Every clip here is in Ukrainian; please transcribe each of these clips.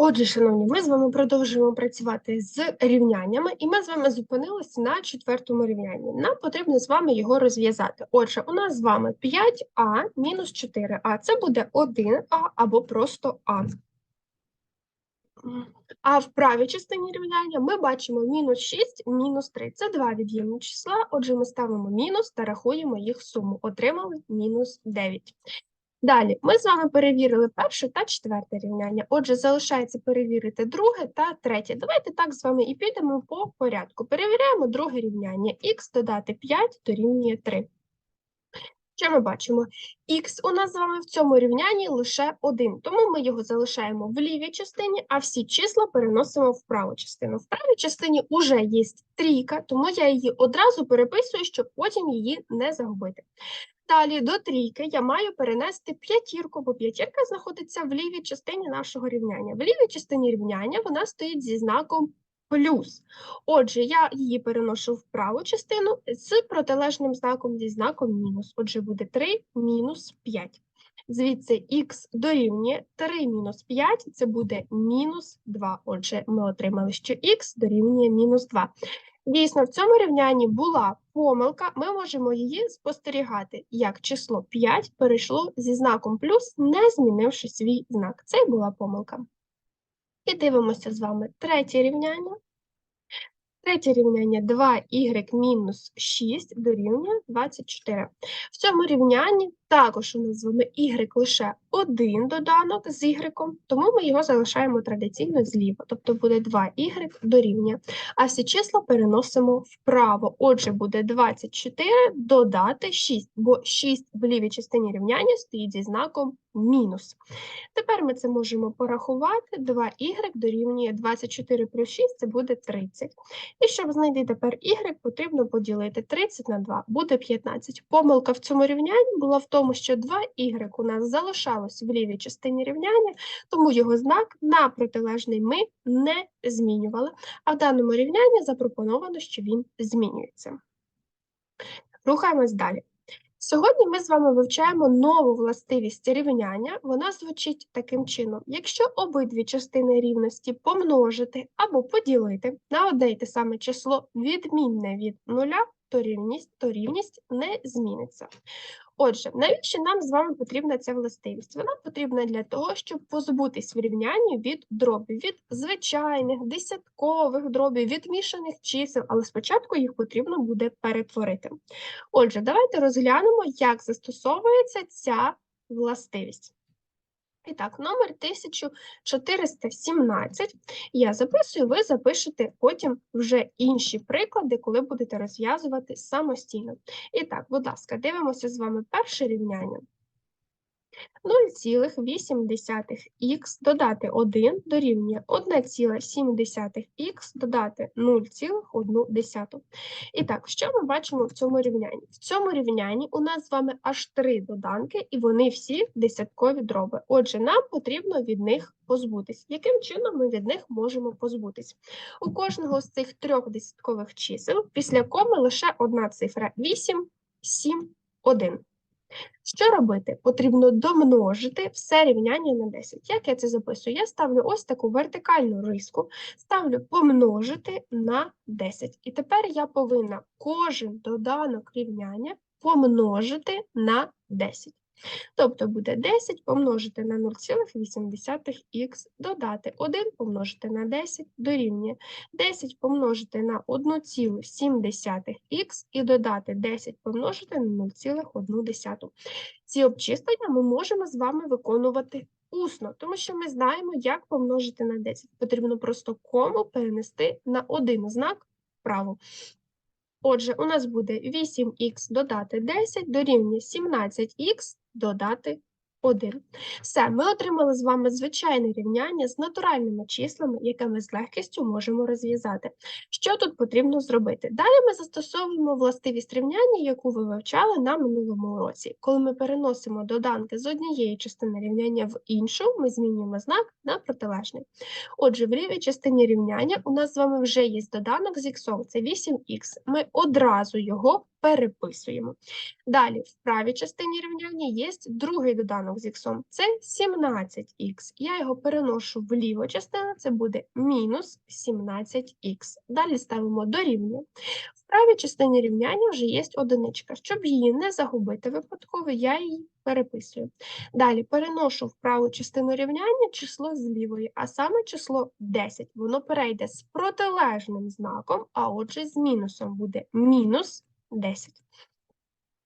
Отже, шановні, ми з вами продовжуємо працювати з рівняннями, і ми з вами зупинилися на четвертому рівнянні. Нам потрібно з вами його розв'язати. Отже, у нас з вами 5а мінус 4а. Це буде 1а або просто а. А в правій частині рівняння ми бачимо мінус 6, мінус 3. Це два від'ємні числа, отже, ми ставимо мінус та рахуємо їх суму. Отримали мінус 9. Далі, ми з вами перевірили перше та четверте рівняння. Отже, залишається перевірити друге та третє. Давайте так з вами і підемо по порядку. Перевіряємо друге рівняння. Х додати 5 дорівнює 3. Що ми бачимо? Х у нас з вами в цьому рівнянні лише 1, тому ми його залишаємо в лівій частині, а всі числа переносимо в праву частину. В правій частині вже є трійка, тому я її одразу переписую, щоб потім її не загубити. Далі до трійки я маю перенести п'ятірку, бо п'ятірка знаходиться в лівій частині нашого рівняння. В лівій частині рівняння вона стоїть зі знаком плюс. Отже, я її переношу в праву частину з протилежним знаком зі знаком мінус. Отже, буде 3 мінус 5. Звідси х дорівнює 3 мінус 5, це буде мінус 2. Отже, ми отримали, що х дорівнює мінус 2. Дійсно, в цьому рівнянні була помилка, ми можемо її спостерігати, як число 5 перейшло зі знаком плюс, не змінивши свій знак. Це і була помилка. І дивимося з вами третє рівняння. Третє рівняння 2y мінус 6 дорівнює 24. В цьому рівнянні також у нас з вами y лише один доданок з y, тому ми його залишаємо традиційно зліва, тобто буде 2y дорівнює. А всі числа переносимо вправо. Отже, буде 24 додати 6, бо 6 в лівій частині рівняння стоїть зі знаком мінус. Тепер ми це можемо порахувати. 2y дорівнює 24 плюс 6, це буде 30. І щоб знайти тепер y, потрібно поділити 30 на 2, буде 15. Помилка в цьому рівнянні була в тому, що 2y у нас залишалось в лівій частині рівняння, тому його знак на протилежний ми не змінювали. А в даному рівнянні запропоновано, що він змінюється. Рухаємось далі. Сьогодні ми з вами вивчаємо нову властивість рівняння. Вона звучить таким чином: якщо обидві частини рівності помножити або поділити на одне й те саме число відмінне від нуля, то рівність, то рівність не зміниться. Отже, навіщо нам з вами потрібна ця властивість? Вона потрібна для того, щоб позбутись в від дробів, від звичайних, десяткових дробів, від мішаних чисел, але спочатку їх потрібно буде перетворити. Отже, давайте розглянемо, як застосовується ця властивість. І так, номер 1417 я записую, ви запишете потім вже інші приклади, коли будете розв'язувати самостійно. І так, будь ласка, дивимося з вами перше рівняння. 0,8х додати 1 дорівнює 1,7х додати 0,1. І так, що ми бачимо в цьому рівнянні? В цьому рівнянні у нас з вами аж три доданки, і вони всі десяткові дроби. Отже, нам потрібно від них позбутись. Яким чином ми від них можемо позбутись? У кожного з цих трьох десяткових чисел після коми лише одна цифра 8, 7, 1. Що робити? Потрібно домножити все рівняння на 10. Як я це записую? Я ставлю ось таку вертикальну риску, ставлю помножити на 10. І тепер я повинна кожен доданок рівняння помножити на 10. Тобто буде 10 помножити на 0,8х, додати 1 помножити на 10 дорівнює 10 помножити на 1,7х і додати 10 помножити на 0,1. Ці обчислення ми можемо з вами виконувати усно, тому що ми знаємо, як помножити на 10. Потрібно просто кому перенести на один знак вправо. Отже, у нас буде 8х додати 10 дорівнює 17х додати 1. Все, ми отримали з вами звичайне рівняння з натуральними числами, яке ми з легкістю можемо розв'язати. Що тут потрібно зробити? Далі ми застосовуємо властивість рівняння, яку ви вивчали на минулому уроці. Коли ми переносимо доданки з однієї частини рівняння в іншу, ми змінюємо знак на протилежний. Отже, в лівій частині рівняння у нас з вами вже є доданок з х, це 8х. Ми одразу його переписуємо. Далі, в правій частині рівняння є другий доданок доданок з іксом це 17х. Я його переношу в ліву частину, це буде мінус 17х. Далі ставимо дорівнює. В правій частині рівняння вже є одиничка. Щоб її не загубити випадково, я її переписую. Далі переношу в праву частину рівняння число з лівої, а саме число 10. Воно перейде з протилежним знаком, а отже з мінусом буде мінус 10.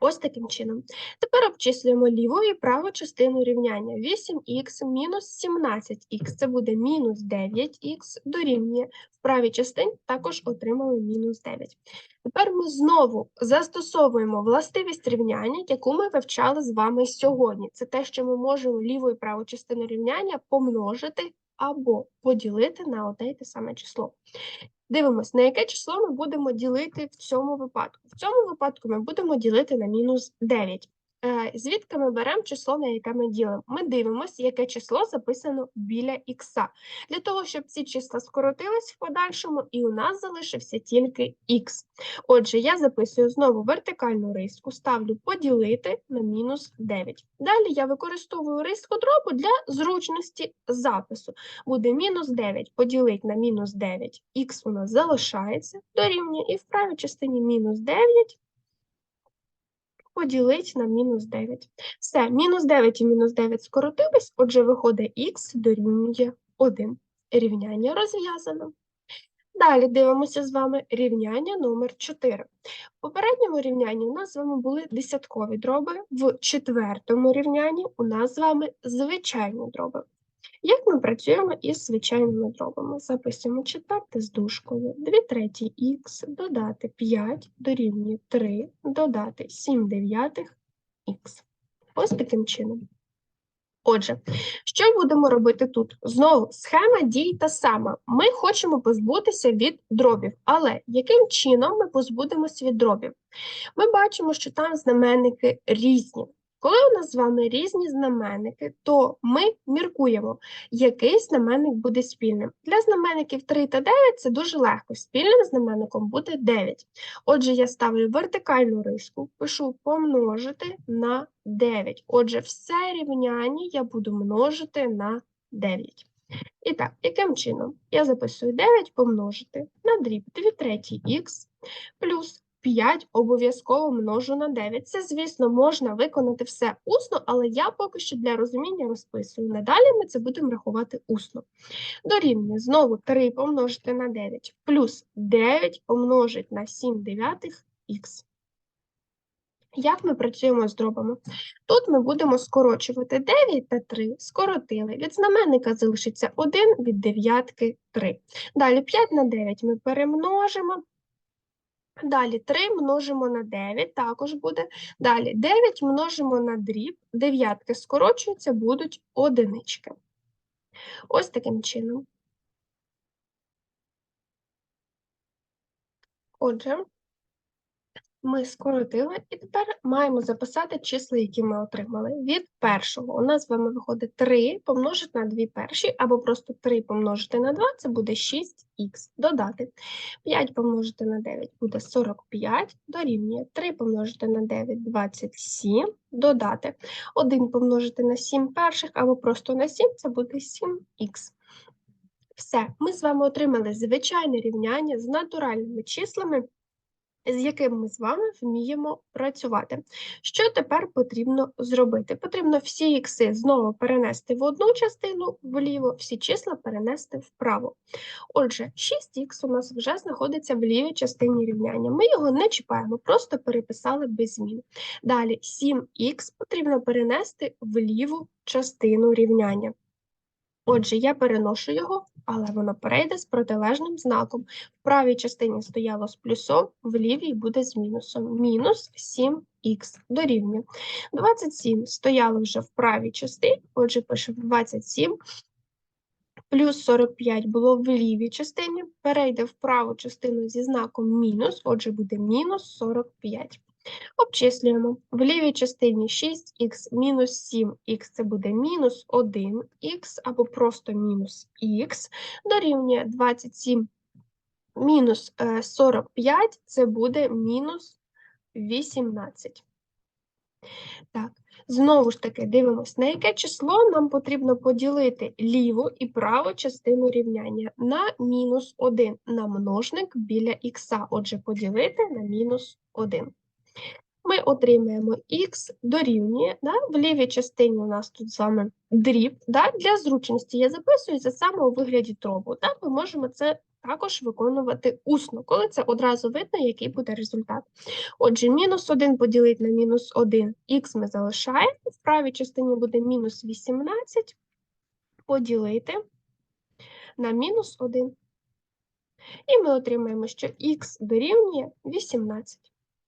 Ось таким чином. Тепер обчислюємо ліву і праву частину рівняння. 8х мінус 17х, це буде мінус 9х дорівнює. В правій частині також отримали мінус 9. Тепер ми знову застосовуємо властивість рівняння, яку ми вивчали з вами сьогодні. Це те, що ми можемо ліву і праву частину рівняння помножити або поділити на одне й те саме число. Дивимось, на яке число ми будемо ділити в цьому випадку. В цьому випадку ми будемо ділити на мінус 9. Е, Звідки ми беремо число, на яке ми ділимо? Ми дивимося, яке число записано біля х. Для того, щоб ці числа скоротились в подальшому, і у нас залишився тільки х. Отже, я записую знову вертикальну риску, ставлю поділити на мінус 9. Далі я використовую риску дробу для зручності запису. Буде мінус 9 поділити на мінус 9, х у нас залишається, дорівнює, і в правій частині мінус 9 поділити на мінус 9. Все, мінус 9 і мінус 9 скоротились, отже, виходить х дорівнює 1. Рівняння розв'язано. Далі дивимося з вами рівняння номер 4. В попередньому рівнянні у нас з вами були десяткові дроби, в четвертому рівнянні у нас з вами звичайні дроби. Як ми працюємо із звичайними дробами? Записуємо четверте з дужкою, 2 треті х, додати 5 дорівнює 3, додати 7 дев'ятих х. Ось таким чином. Отже, що будемо робити тут? Знову схема дій та сама. Ми хочемо позбутися від дробів, але яким чином ми позбудемося від дробів? Ми бачимо, що там знаменники різні. Коли у нас з вами різні знаменники, то ми міркуємо, який знаменник буде спільним. Для знаменників 3 та 9 це дуже легко. Спільним знаменником буде 9. Отже, я ставлю вертикальну риску, пишу помножити на 9. Отже, все рівняння я буду множити на 9. І так, яким чином? Я записую 9 помножити на дріб 2 треті х плюс 5 обов'язково множу на 9. Це, звісно, можна виконати все усно, але я поки що для розуміння розписую. Надалі ми це будемо рахувати усно. Дорівнює знову 3 помножити на 9 плюс 9 помножить на 7 дев'ятих х. Як ми працюємо з дробами? Тут ми будемо скорочувати 9 та 3, скоротили. Від знаменника залишиться 1, від дев'ятки 3. Далі 5 на 9 ми перемножимо. Далі 3 множимо на 9, також буде. Далі 9 множимо на дріб, дев'ятки скорочуються, будуть одинички. Ось таким чином. Отже, ми скоротили і тепер маємо записати числа, які ми отримали. Від першого у нас з вами виходить 3 помножити на 2 перші, або просто 3 помножити на 2 це буде 6х. Додати 5 помножити на 9 буде 45, дорівнює 3 помножити на 9 27, додати 1 помножити на 7 перших, або просто на 7 це буде 7х. Все, ми з вами отримали звичайне рівняння з натуральними числами з яким ми з вами вміємо працювати. Що тепер потрібно зробити? Потрібно всі ікси знову перенести в одну частину вліво, всі числа перенести вправо. Отже, 6х у нас вже знаходиться в лівій частині рівняння. Ми його не чіпаємо, просто переписали без змін. Далі 7х потрібно перенести в ліву частину рівняння. Отже, я переношу його, але воно перейде з протилежним знаком. В правій частині стояло з плюсом, в лівій буде з мінусом. Мінус 7х дорівнює. 27 стояло вже в правій частині, отже, пишемо 27. Плюс 45 було в лівій частині, перейде в праву частину зі знаком мінус, отже, буде мінус 45. Обчислюємо. В лівій частині 6х мінус 7х це буде мінус 1х або просто мінус х, дорівнює 27 мінус 45 це буде мінус 18. Так, Знову ж таки, дивимось, на яке число нам потрібно поділити ліву і праву частину рівняння на мінус 1 на множник біля х. Отже, поділити на мінус 1. Ми отримаємо х дорівнює, да? в лівій частині у нас тут з вами дріб. Да? Для зручності я записую це саме у вигляді дробу. Так, ми можемо це також виконувати усно, коли це одразу видно, який буде результат. Отже, мінус 1 поділити на мінус 1, х ми залишаємо, в правій частині буде мінус 18 поділити на мінус 1. І ми отримаємо, що х дорівнює 18.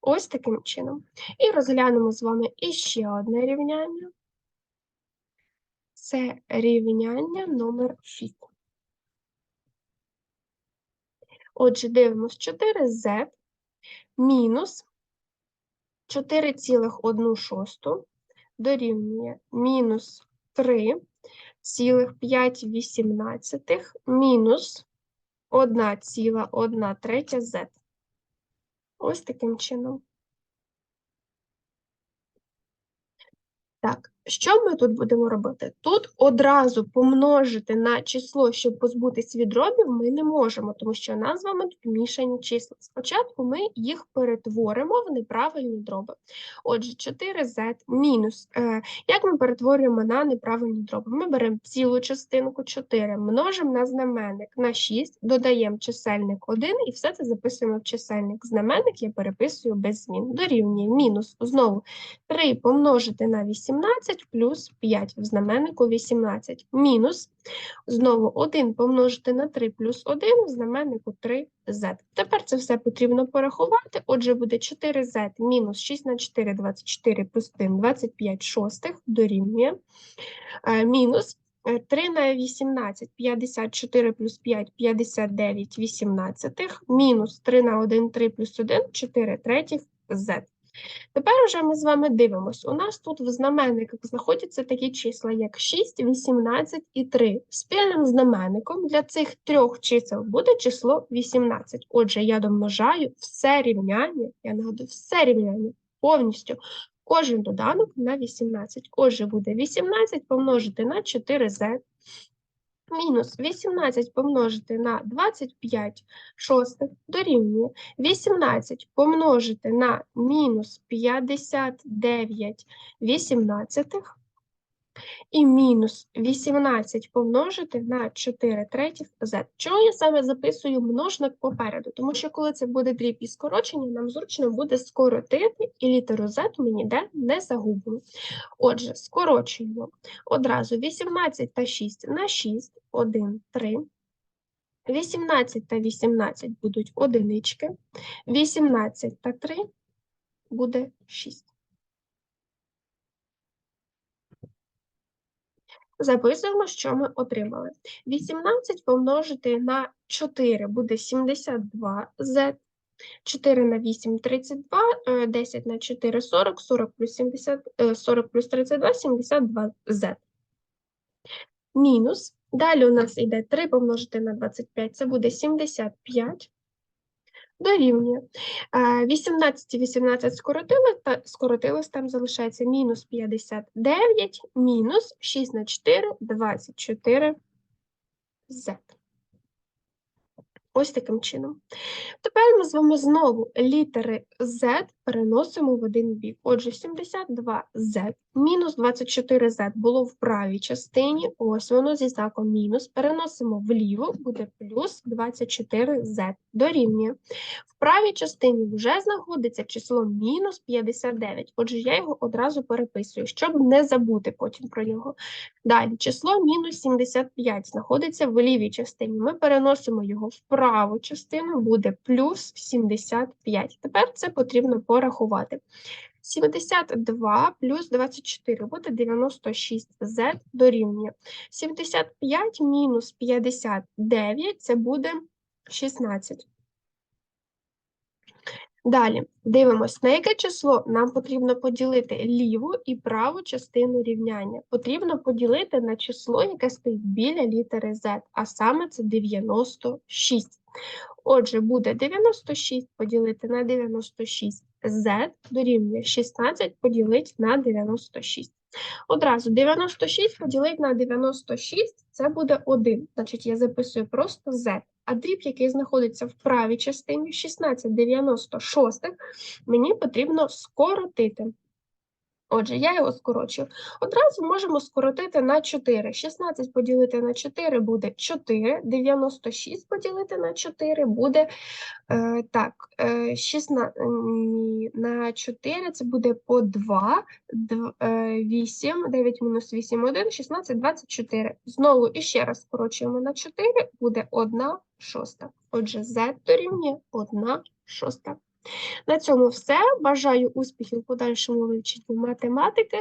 Ось таким чином. І розглянемо з вами іще одне рівняння. Це рівняння номер 6. Отже, дивимось 4z мінус 4,1 дорівнює мінус 3,5 мінус 1,1 третя z. Ось таким чином. Так, що ми тут будемо робити? Тут одразу помножити на число, щоб позбутись від дробів, ми не можемо, тому що у нас з вами тут мішані числа. Спочатку ми їх перетворимо в неправильні дроби. Отже, 4z мінус. Е, як ми перетворюємо на неправильні дроби? Ми беремо цілу частинку 4, множимо на знаменник на 6, додаємо чисельник 1 і все це записуємо в чисельник. Знаменник я переписую без змін. Дорівнює мінус знову 3 помножити на 18 плюс 5 в знаменнику 18. Мінус, знову 1 помножити на 3 плюс 1 в знаменнику 3z. Тепер це все потрібно порахувати. Отже, буде 4z мінус 6 на 4, 24 плюс 1, 25 шостих дорівнює. Е, мінус 3 на 18, 54 плюс 5, 59 18, мінус 3 на 1, 3 плюс 1, 4 третіх z. Тепер уже ми з вами дивимося. У нас тут в знаменниках знаходяться такі числа, як 6, 18 і 3. Спільним знаменником для цих трьох чисел буде число 18. Отже, я домножаю все рівняння, я нагадую, все рівняння повністю. Кожен доданок на 18. Отже, буде 18 помножити на 4z мінус 18 помножити на 25 шостих дорівнює 18 помножити на мінус 59 вісімнадцятих і мінус 18 помножити на 4 третіх z. Чого я саме записую множник попереду? Тому що коли це буде дріб і скорочення, нам зручно буде скоротити, і літеру z ми ніде не загубимо. Отже, скорочуємо одразу 18 та 6 на 6, 1, 3. 18 та 18 будуть одинички, 18 та 3 буде 6. Записуємо, що ми отримали. 18 помножити на 4 буде 72z, 4 на 8 – 32, 10 на 4 – 40, 40 плюс 70, 40 плюс 32 – 72z. Мінус. Далі у нас йде 3 помножити на 25, це буде 75 дорівнює. 18 і 18 скоротили, та скоротилось, там залишається мінус 59, мінус 6 на 4, 24 z. Ось таким чином. Тепер ми з вами знову літери Z переносимо в один бік. Отже, 72Z мінус 24Z було в правій частині, ось воно зі знаком мінус. Переносимо вліво, буде плюс 24Z дорівнює. В правій частині вже знаходиться число мінус 59, отже, я його одразу переписую, щоб не забути потім про нього. Далі, число мінус 75 знаходиться в лівій частині. Ми переносимо його в праву частину, буде плюс 75. Тепер це потрібно порахувати. 72 плюс 24 буде 96z дорівнює. 75 мінус 59 це буде 16. Далі дивимось, на яке число нам потрібно поділити ліву і праву частину рівняння. Потрібно поділити на число, яке стоїть біля літери Z, а саме це 96. Отже, буде 96 поділити на 96 z дорівнює 16 поділити на 96. Одразу 96 поділити на 96 це буде 1. Значить, я записую просто z. А дріб, який знаходиться в правій частині 16 96, мені потрібно скоротити. Отже, я його скорочую. Одразу можемо скоротити на 4. 16 поділити на 4 буде 4, 96 поділити на 4 буде е, так, е, 16 ні, на 4 це буде по 2, дв- е, 8, 9 мінус 8, 1, 16, 24. Знову іще раз скорочуємо на 4, буде 1 шоста. Отже, z дорівнює 1 шоста. На цьому все. Бажаю успіхів подальшому вивченні математики.